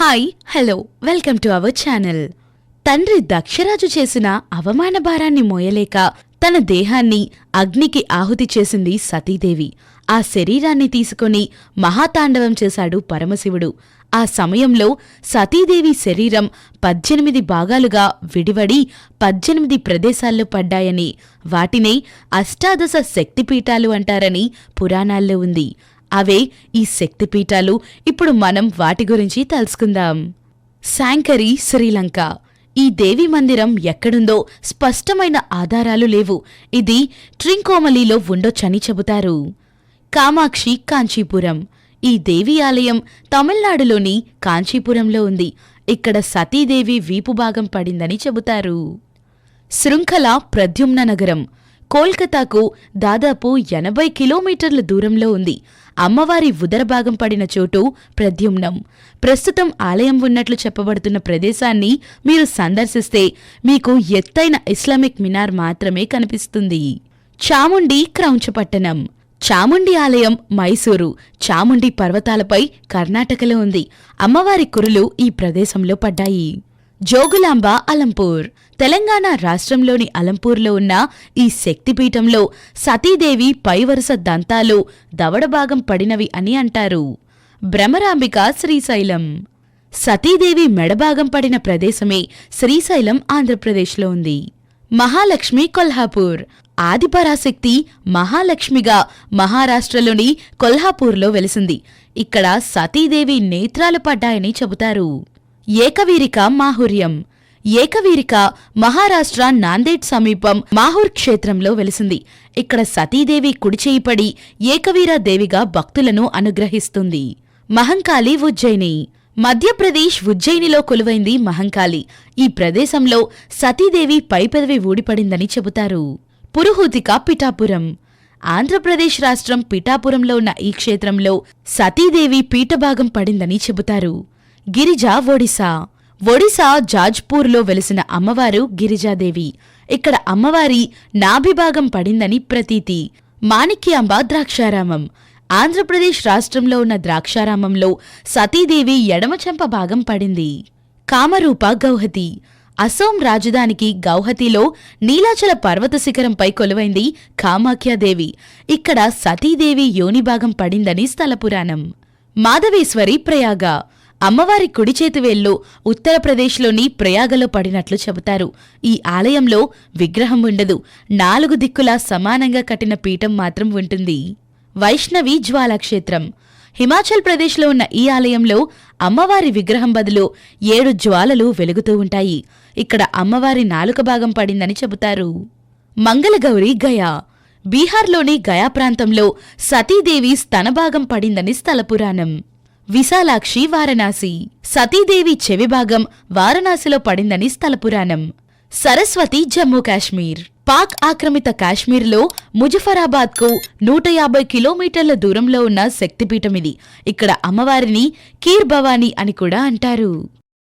Hi hello welcome to our channel. తండ్రి దక్షరాజు చేసిన అవమాన భారాన్ని మోయలేక తన దేహాన్ని అగ్నికి ఆహుతి చేసింది సతీదేవి. ఆ శరీరాన్ని తీసుకొని మహాతాండవం చేశాడు పరమశివుడు. ఆ సమయంలో సతీదేవి శరీరం పద్దెనిమిది భాగాలుగా విడివడి పద్దెనిమిది ప్రదేశాల్లో పడ్డాయని వాటినే అష్టాదశ శక్తిపీఠాలు అంటారని పురాణాల్లో ఉంది. అవే ఈ శక్తిపీఠాలు. ఇప్పుడు మనం వాటి గురించి తెలుసుకుందాం శాంకరి శ్రీలంక. ఈ దేవి మందిరం ఎక్కడుందో స్పష్టమైన ఆధారాలు లేవు. ఇది ట్రింకోమలిలో ఉండొచ్చని చెబుతారు. కామాక్షి కాంచీపురం. ఈ దేవి ఆలయం తమిళనాడులోని కాంచీపురంలో ఉంది. ఇక్కడ సతీదేవి వీపు భాగం పడిందని చెబుతారు. శృంఖల ప్రద్యుమ్న నగరం. కోల్కతాకు దాదాపు ఎనభై కిలోమీటర్ల దూరంలో ఉంది. అమ్మవారి ఉదరభాగం పడిన చోటు ప్రద్యుమ్నం. ప్రస్తుతం ఆలయం ఉన్నట్లు చెప్పబడుతున్న ప్రదేశాన్ని మీరు సందర్శిస్తే మీకు ఎత్తైన ఇస్లామిక్ మినార్ మాత్రమే కనిపిస్తుంది. చాముండి క్రౌంచపట్టణం. చాముండి ఆలయం మైసూరు. చాముండి పర్వతాలపై కర్ణాటకలో ఉంది. అమ్మవారి కురులు ఈ ప్రదేశంలో పడ్డాయి. జోగులాంబ అలంపూర్. తెలంగాణ రాష్ట్రంలోని అలంపూర్లో ఉన్న ఈ శక్తిపీఠంలో సతీదేవి పైవరుస దంతాలు దవడభాగం పడినవి అని అంటారు. భ్రమరాంబిక శ్రీశైలం. సతీదేవి మెడభాగం పడిన ప్రదేశమే శ్రీశైలం ఆంధ్రప్రదేశ్లో ఉంది. మహాలక్ష్మి కొల్హాపూర్. ఆదిపరాశక్తి మహాలక్ష్మిగా మహారాష్ట్రలోని కొల్హాపూర్లో వెలిసింది. ఇక్కడ సతీదేవి నేత్రాలు పడ్డాయని చెబుతారు. ఏకవీరిక మాహుర్యం. ఏకవీరిక మహారాష్ట్ర నాందేడ్ సమీపం మాహూర్ క్షేత్రంలో వెలిసింది. ఇక్కడ సతీదేవి కుడిచేయిపడి ఏకవీరాదేవిగా భక్తులను అనుగ్రహిస్తుంది. మహంకాళి ఉజ్జయిని. మధ్యప్రదేశ్ ఉజ్జయినిలో కొలువైంది మహంకాళి. ఈ ప్రదేశంలో సతీదేవి పైపెదవి ఊడిపడిందని చెబుతారు. పురుహూతిక పిఠాపురం. ఆంధ్రప్రదేశ్ రాష్ట్రం పిఠాపురంలో ఉన్న ఈ క్షేత్రంలో సతీదేవి పీఠభాగం పడిందని చెబుతారు. గిరిజ ఒడిశా. ఒడిశా జాజ్పూర్లో వెలిసిన అమ్మవారు గిరిజాదేవి. ఇక్కడ అమ్మవారి నాభిభాగం పడిందని ప్రతీతి. మాణిక్యాంబ ద్రాక్షారామం. ఆంధ్రప్రదేశ్ రాష్ట్రంలో ఉన్న ద్రాక్షారామంలో సతీదేవి ఎడమచెంప భాగం పడింది. కామరూప గౌహతి. అసోం రాజధానికి గౌహతిలో నీలాచల పర్వత శిఖరంపై కొలువైంది కామాఖ్యాదేవి. ఇక్కడ సతీదేవి యోనిభాగం పడిందని స్థల పురాణం. మాధవేశ్వరి ప్రయాగ. అమ్మవారి కుడి చేతివేల్లో ఉత్తరప్రదేశ్లోని ప్రయాగలో పడినట్లు చెబుతారు. ఈ ఆలయంలో విగ్రహం ఉండదు. నాలుగు దిక్కులా సమానంగా కట్టిన పీఠం మాత్రం ఉంటుంది. వైష్ణవి జ్వాలాక్షేత్రం. హిమాచల్ ప్రదేశ్లో ఉన్న ఈ ఆలయంలో అమ్మవారి విగ్రహం బదులు ఏడు జ్వాలలు వెలుగుతూ ఉంటాయి. ఇక్కడ అమ్మవారి నాలుక భాగం పడిందని చెబుతారు. మంగళగౌరి గయా. బీహార్లోని గయా ప్రాంతంలో సతీదేవి స్తనభాగం పడిందని స్థల పురాణం. విశాలాక్షి వారణాసి. సతీదేవి చెవి భాగం వారణాసిలో పడిందని స్థల పురాణం సరస్వతి జమ్మూ కాశ్మీర్. పాక్ ఆక్రమిత కాశ్మీర్లో ముజఫరాబాద్కు నూట యాభై కిలోమీటర్ల దూరంలో ఉన్న శక్తిపీఠం ఇది. ఇక్కడ అమ్మవారిని కీర్ భవానీ అని కూడా అంటారు.